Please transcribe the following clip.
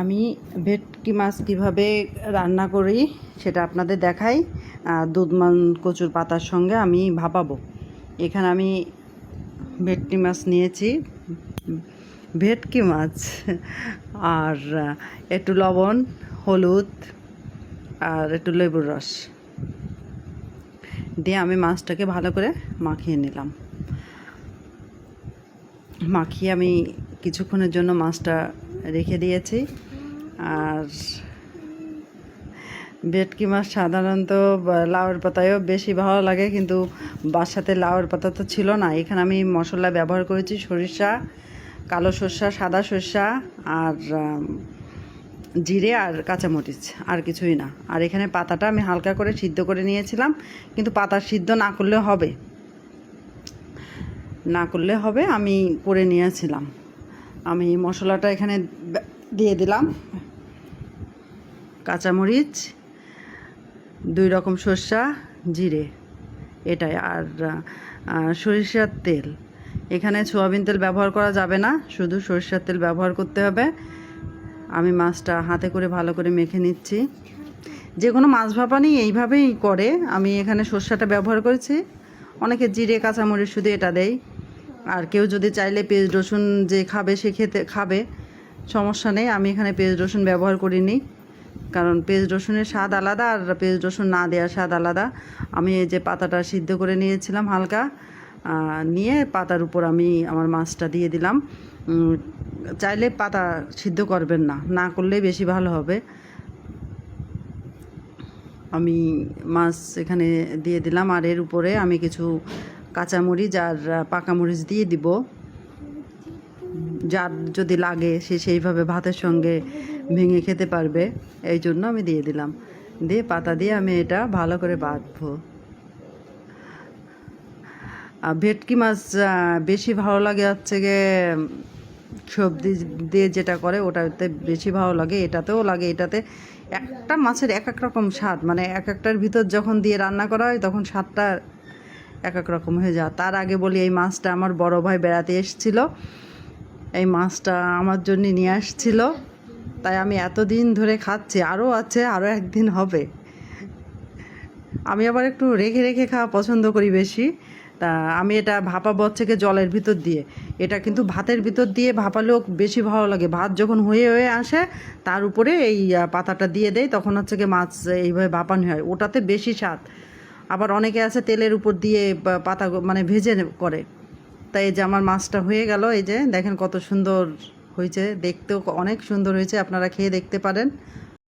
আমি ভেটকি মাছ কীভাবে রান্না করি সেটা আপনাদের দেখাই। দুধমান কচুর পাতার সঙ্গে আমি ভাপাবো। এখানে আমি ভেটকি মাছ নিয়েছি। ভেটকি মাছ আর একটু লবণ, হলুদ আর একটু লেবুর রস দিয়ে আমি মাছটাকে ভালো করে মাখিয়ে নিলাম। মাখিয়ে আমি কিছুক্ষণের জন্য মাছটা রেখে দিয়েছি। আর ভেটকি মাছ সাধারণত লাউয়ের পাতায়ও বেশি ভালো লাগে, কিন্তু বাসাতে লাউয়ের পাতা তো ছিল না। এখানে আমি মশলা ব্যবহার করেছি, সরিষা, কালো সর্ষা, সাদা সর্ষা, আর জিরে আর কাঁচামরিচ, আর কিছুই না। আর এখানে পাতাটা আমি হালকা করে সিদ্ধ করে নিয়েছিলাম, কিন্তু পাতা সিদ্ধ না করলে হবে। না করলে হবে, আমি করে নিয়েছিলাম। আমি মশলাটা এখানে দিয়ে দিলাম। কাঁচামরিচ, দুই রকম সর্ষা, জিরে। এটাই। আর সরিষার তেল। এখানে সোয়াবিন তেল ব্যবহার করা যাবে না, শুধু সরিষার তেল ব্যবহার করতে হবে। আমি মাছটা হাতে করে ভালো করে মেখে নিচ্ছি। যে কোনো মাছ ভাপানি এইভাবেই করে। আমি এখানে সর্ষাটা ব্যবহার করেছি। অনেকে জিরে, কাঁচামরিচ শুধু এটা দেয় আর কেউ যদি চাইলে পেঁয়াজ, রসুন যে খাবে সে খেতে, খাবে। সমস্যা নেই, আমি এখানে পেঁয়াজ, রসুন ব্যবহার করিনি। কারণ পেঁয়াজ, রসুনের স্বাদ আলাদা আর পেঁয়াজ, রসুন না দেওয়ার স্বাদ আলাদা। আমি এই যে পাতাটা সিদ্ধ করে নিয়েছিলাম হালকা নিয়ে পাতার উপর আমি আমার মাছটা দিয়ে দিলাম। চাইলে পাতা সিদ্ধ করবেন না না করলে বেশি ভালো হবে। আমি মাছ এখানে দিয়ে দিলাম আর এর উপরে আমি কিছু কাঁচামরিচ আর পাকামরিচ দিয়ে দিব। যার যদি লাগে, সে সেইভাবে ভাতের সঙ্গে ভেঙে খেতে পারবে। এই জন্য আমি দিয়ে দিলাম। দিয়ে পাতা দিয়ে আমি এটা ভালো করে বাঁধবো আর ভেটকি মাছ বেশি ভালো লাগে হচ্ছে গিয়ে সবজি দিয়ে যেটা করে ওটাতে বেশি ভালো লাগে, এটাতেও লাগে। এটাতে একটা মাছের এক এক রকম স্বাদ মানে এক একটার ভিতর যখন দিয়ে রান্না করা হয়, তখন স্বাদটা এক এক রকম হয়ে যায়। তার আগে বলি, এই মাছটা আমার বড় ভাই বেড়াতে এসেছিল। এই মাছটা আমার জন্য নিয়ে আসছিল। তাই আমি এতদিন ধরে খাচ্ছি, আরও আছে, আরও একদিন হবে। আমি আবার একটু রেখে রেখে খাওয়া পছন্দ করি বেশি। তা আমি এটা ভাপাবো হচ্ছে গিয়ে জলের ভিতর দিয়ে, এটা কিন্তু ভাতের ভিতর দিয়ে ভাপালেও বেশি ভালো লাগে। ভাত যখন হয়ে হয়ে আসে, তার উপরে এই পাতাটা দিয়ে দেয় তখন হচ্ছে গিয়ে মাছ এইভাবে ভাপানো হয়। ওটাতে বেশি স্বাদ। আবার অনেকে আছে তেলের উপর দিয়ে পাতা মানে ভেজে করে। তাই এই যে আমার মাছটা হয়ে গেল, এই যে দেখেন কত সুন্দর হয়েছে, দেখতেও অনেক সুন্দর হয়েছে, আপনারা খেয়ে দেখতে পারেন।